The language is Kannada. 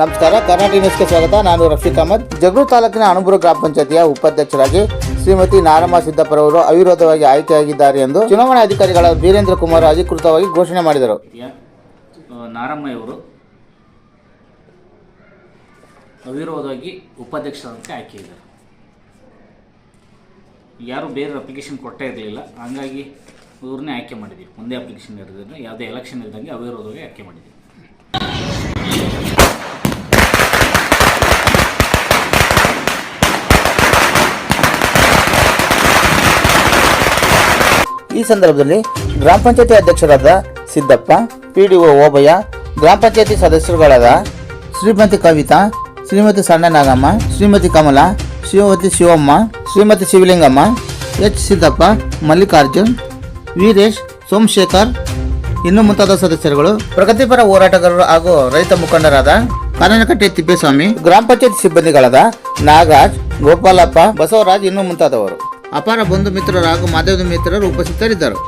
ನಮಸ್ಕಾರ, ಕರ್ನಾಟಕ ನ್ಯೂಸ್ಗೆ ಸ್ವಾಗತ. ನಾನು ರಫೀಕ್ ಅಹಮದ್. ಜಗಳೂರು ತಾಲೂಕಿನ ಅಣಬೂರು ಗ್ರಾಮ ಪಂಚಾಯತಿಯ ಉಪಾಧ್ಯಕ್ಷರಾಗಿ ಶ್ರೀಮತಿ ನಾರಮ್ಮ ಸಿದ್ದಪ್ಪರವರು ಅವಿರೋಧವಾಗಿ ಆಯ್ಕೆಯಾಗಿದ್ದಾರೆ ಎಂದು ಚುನಾವಣಾ ಅಧಿಕಾರಿಗಳ ವೀರೇಂದ್ರ ಕುಮಾರ್ ಅಧಿಕೃತವಾಗಿ ಘೋಷಣೆ ಮಾಡಿದರು. ನಾರಮ್ಮಯವರು ಅವಿರೋಧವಾಗಿ ಉಪಾಧ್ಯಕ್ಷರಂತೆ ಆಯ್ಕೆ ಇದ್ದಾರೆ ಯಾರು ಬೇರೆ ಅಪ್ಲಿಕೇಶನ್ ಕೊಟ್ಟೇ ಇರಲಿಲ್ಲ. ಹಂಗಾಗಿ ಇವ್ರನ್ನೇ ಆಯ್ಕೆ ಮಾಡಿದ್ದೀವಿ. ಒಂದೇ ಅಪ್ಲಿಕೇಶನ್ ಇರೋದ್ರಿಂದ ಯಾವುದೇ ಎಲೆಕ್ಷನ್ ಇದ್ದಂಗೆ ಅವಿರೋಧವಾಗಿ ಆಯ್ಕೆ ಮಾಡಿದ್ದೀವಿ. ಈ ಸಂದರ್ಭದಲ್ಲಿ ಗ್ರಾಮ ಪಂಚಾಯತಿ ಅಧ್ಯಕ್ಷರಾದ ಸಿದ್ದಪ್ಪ, ಪಿಡಿಒ ಓಬಯ್ಯ, ಗ್ರಾಮ ಪಂಚಾಯತಿ ಸದಸ್ಯರುಗಳಾದ ಶ್ರೀಮತಿ ಕವಿತಾ, ಶ್ರೀಮತಿ ಸಣ್ಣ ನಾಗಮ್ಮ ಶ್ರೀಮತಿ ಕಮಲಾ, ಶ್ರೀಮತಿ ಶಿವಮ್ಮ, ಶ್ರೀಮತಿ ಶಿವಲಿಂಗಮ್ಮ, ಎಚ್ ಸಿದ್ದಪ್ಪ, ಮಲ್ಲಿಕಾರ್ಜುನ್, ವೀರೇಶ್, ಸೋಮಶೇಖರ್, ಇನ್ನು ಮುಂತಾದ ಸದಸ್ಯರುಗಳು, ಪ್ರಗತಿಪರ ಹೋರಾಟಗಾರರು ಹಾಗೂ ರೈತ ಮುಖಂಡರಾದ ಕಾನನಕಟ್ಟೆ ತಿಪ್ಪೇಸ್ವಾಮಿ, ಗ್ರಾಮ ಪಂಚಾಯತ್ ಸಿಬ್ಬಂದಿಗಳಾದ ನಾಗರಾಜ್, ಗೋಪಾಲಪ್ಪ, ಬಸವರಾಜ್, ಇನ್ನು ಮುಂತಾದವರು. ಅಪಾರ ಬಂಧು ಮಿತ್ರರು ಹಾಗೂ ಮಾಧ್ಯಮದ ಮಿತ್ರರು ಉಪಸ್ಥಿತರಿದ್ದರು.